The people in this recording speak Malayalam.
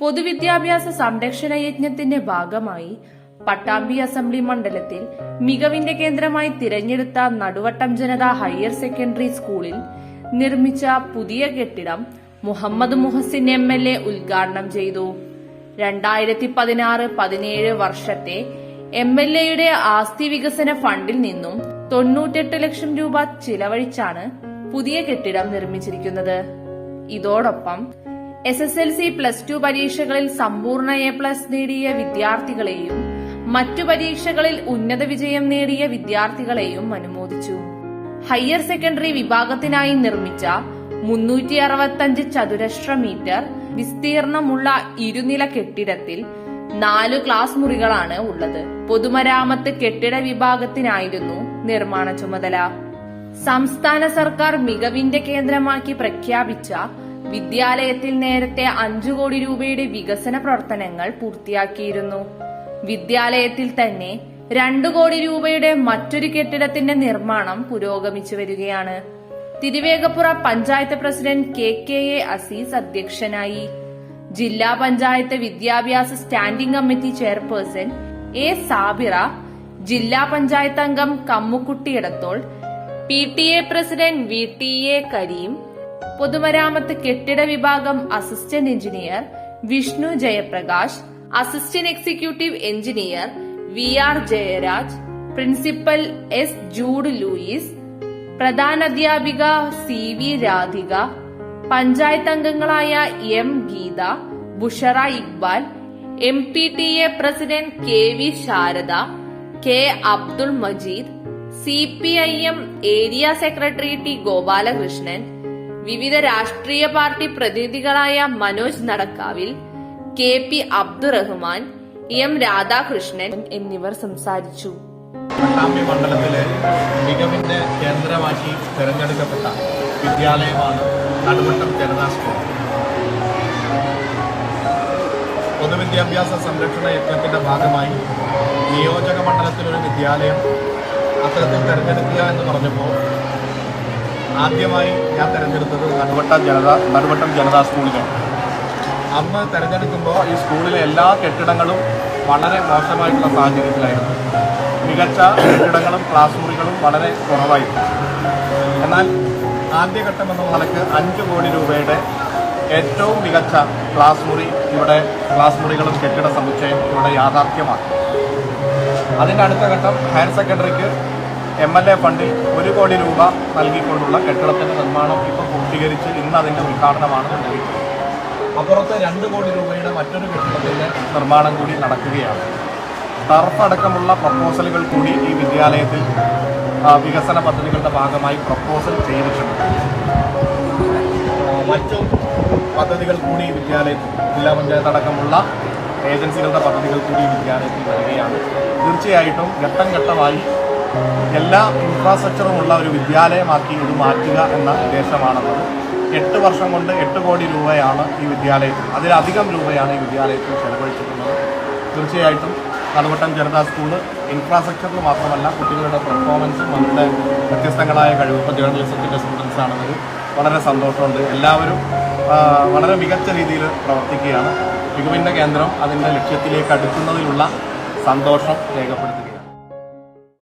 പൊതുവിദ്യാഭ്യാസ സംരക്ഷണ യജ്ഞത്തിന്റെ ഭാഗമായി പട്ടാമ്പി അസംബ്ലി മണ്ഡലത്തിൽ മികവിന്റെ കേന്ദ്രമായി തിരഞ്ഞെടുത്ത നടുവട്ടം ജനത ഹയർ സെക്കൻഡറി സ്കൂളിൽ നിർമ്മിച്ച പുതിയ കെട്ടിടം Muhammad Muhsin M L A ഉദ്ഘാടനം ചെയ്തു. രണ്ടായിരത്തി പതിനാറ് പതിനേഴ് വർഷത്തെ എം എൽ എയുടെ ആസ്തി വികസന ഫണ്ടിൽ നിന്നും തൊണ്ണൂറ്റെട്ട് ലക്ഷം രൂപ ചിലവഴിച്ചാണ് പുതിയ കെട്ടിടം നിർമ്മിച്ചിരിക്കുന്നത്. ഇതോടൊപ്പം S S L C plus two പരീക്ഷകളിൽ സമ്പൂർണ എ പ്ലസ് നേടിയ വിദ്യാർത്ഥികളെയും മറ്റു പരീക്ഷകളിൽ ഉന്നത വിജയം നേടിയ വിദ്യാർത്ഥികളെയും അനുമോദിച്ചു. ഹയർ സെക്കൻഡറി വിഭാഗത്തിനായി നിർമ്മിച്ച മുന്നൂറ്റി അറുപത്തഞ്ച് ചതുരശ്ര മീറ്റർ വിസ്തീർണമുള്ള ഇരുനില കെട്ടിടത്തിൽ നാല് ക്ലാസ് മുറികളാണ് ഉള്ളത്. പൊതുമരാമത്ത് കെട്ടിട വിഭാഗത്തിനായിരുന്നു നിർമ്മാണ ചുമതല. സംസ്ഥാന സർക്കാർ മികവിന്റെ കേന്ദ്രമാക്കി പ്രഖ്യാപിച്ച വിദ്യാലയത്തിൽ നേരത്തെ അഞ്ചു കോടി രൂപയുടെ വികസന പ്രവർത്തനങ്ങൾ പൂർത്തിയാക്കിയിരുന്നു. വിദ്യാലയത്തിൽ തന്നെ രണ്ടു കോടി രൂപയുടെ മറ്റൊരു കെട്ടിടത്തിന്റെ നിർമ്മാണം പുരോഗമിച്ചു വരികയാണ്. Thiruvegappura panchayat president K K A Azeez അധ്യക്ഷനായി. ജില്ലാ പഞ്ചായത്ത് വിദ്യാഭ്യാസ standing committee chairperson A Sabira ജില്ലാ പഞ്ചായത്ത് അംഗം കമ്മുക്കുട്ടിയിടത്തോൾ P T A president V T A Kareem പൊതുമരാമത്ത് കെട്ടിട വിഭാഗം assistant engineer Vishnu Jayaprakash assistant executive engineer V R Jayaraj principal S Jude Louis പ്രധാനാധ്യാപിക C V Radhika panchayat അംഗങ്ങളായ M Geetha Bushra Iqbal M P T A president K V Sarada K Abdul Majeed C P I M area secretary T Gopalakrishnan വിവിധ രാഷ്ട്രീയ പാർട്ടി പ്രതിനിധികളായ Manoj നടക്കാവിൽ K P Abdurahman M Radhakrishnan എന്നിവർ സംസാരിച്ചു. പട്ടാമ്പി മണ്ഡലത്തിലെ മികവിന്റെ കേന്ദ്രമാക്കി തിരഞ്ഞെടുക്കപ്പെട്ട വിദ്യാലയമാണ് നടുവട്ടം ജനതാ സ്കൂൾ. പൊതുവിദ്യാഭ്യാസ സംരക്ഷണ യജ്ഞത്തിന്റെ ഭാഗമായി നിയോജക മണ്ഡലത്തിലൊരു വിദ്യാലയം അത്തരത്തിൽ തിരഞ്ഞെടുക്കുക എന്ന് പറഞ്ഞപ്പോൾ ആദ്യമായി ഞാൻ തിരഞ്ഞെടുത്തത് നടുവട്ടം ജനത നടുവട്ടം ജനതാ സ്കൂളിലാണ് അന്ന് തിരഞ്ഞെടുക്കുമ്പോൾ ഈ സ്കൂളിലെ എല്ലാ കെട്ടിടങ്ങളും വളരെ മോശമായിട്ടുള്ള സാഹചര്യത്തിലായിരുന്നു. മികച്ച കെട്ടിടങ്ങളും ക്ലാസ് മുറികളും വളരെ കുറവായിരുന്നു. എന്നാൽ ആദ്യഘട്ടം എന്ന നിലയ്ക്ക് അഞ്ച് കോടി രൂപയുടെ ഏറ്റവും മികച്ച ക്ലാസ് മുറി ഇവിടെ ക്ലാസ് മുറികളും കെട്ടിട സമുച്ചയം ഇവിടെ യാഥാർത്ഥ്യമാണ്. അതിന്റെ അടുത്ത ഘട്ടം ഹയർ സെക്കൻഡറിക്ക് എം എൽ എ ഫണ്ടിൽ ഒരു കോടി രൂപ നൽകിക്കൊണ്ടുള്ള കെട്ടിടത്തിന്റെ നിർമ്മാണം ഇപ്പോൾ പൂർത്തീകരിച്ച് ഇന്ന് അതിന്റെ ഉദ്ഘാടനമാണ് നൽകിയിട്ടുള്ളത് അപ്പുറത്ത് രണ്ട് കോടി രൂപയുടെ മറ്റൊരു കെട്ടിടത്തിന്റെ നിർമ്മാണം കൂടി നടക്കുകയാണ്. ടർഫ് അടക്കമുള്ള പ്രപ്പോസലുകൾ കൂടി ഈ വിദ്യാലയത്തിൽ വികസന പദ്ധതികളുടെ ഭാഗമായി പ്രപ്പോസൽ ചെയ്തിട്ടുണ്ട്. മറ്റു പദ്ധതികൾ കൂടി ഈ വിദ്യാലയത്തിൽ ജില്ലാ പഞ്ചായത്ത് അടക്കമുള്ള ഏജൻസികളുടെ പദ്ധതികൾ കൂടി ഈ വിദ്യാലയത്തിൽ വരികയാണ്. തീർച്ചയായിട്ടും ഘട്ടം ഘട്ടമായി എല്ലാ ഇൻഫ്രാസ്ട്രക്ചറും ഉള്ള ഒരു വിദ്യാലയമാക്കി ഇത് മാറ്റുക എന്ന ഉദ്ദേശമാണെന്നത് എട്ട് വർഷം കൊണ്ട് എട്ട് കോടി രൂപയാണ് ഈ വിദ്യാലയത്തിൽ അതിലധികം രൂപയാണ് ഈ വിദ്യാലയത്തിൽ ചെലവഴിച്ചിട്ടുള്ളത്. തീർച്ചയായിട്ടും നടുവട്ടം ജനതാ സ്കൂൾ ഇൻഫ്രാസ്ട്രക്ചറിൽ മാത്രമല്ല കുട്ടികളുടെ പെർഫോമൻസും അവരുടെ വ്യത്യസ്തങ്ങളായ കഴിവ് ഇപ്പോൾ ജേർണലിസത്തിന്റെ സ്റ്റുഡൻസ് ആണെന്നത് വളരെ സന്തോഷമുണ്ട്. എല്ലാവരും വളരെ മികച്ച രീതിയിൽ പ്രവർത്തിക്കുകയാണ്. മികവിന്റെ കേന്ദ്രം അതിന്റെ ലക്ഷ്യത്തിലേക്ക് അടുക്കുന്നതിലുള്ള സന്തോഷം രേഖപ്പെടുത്തുകയാണ്.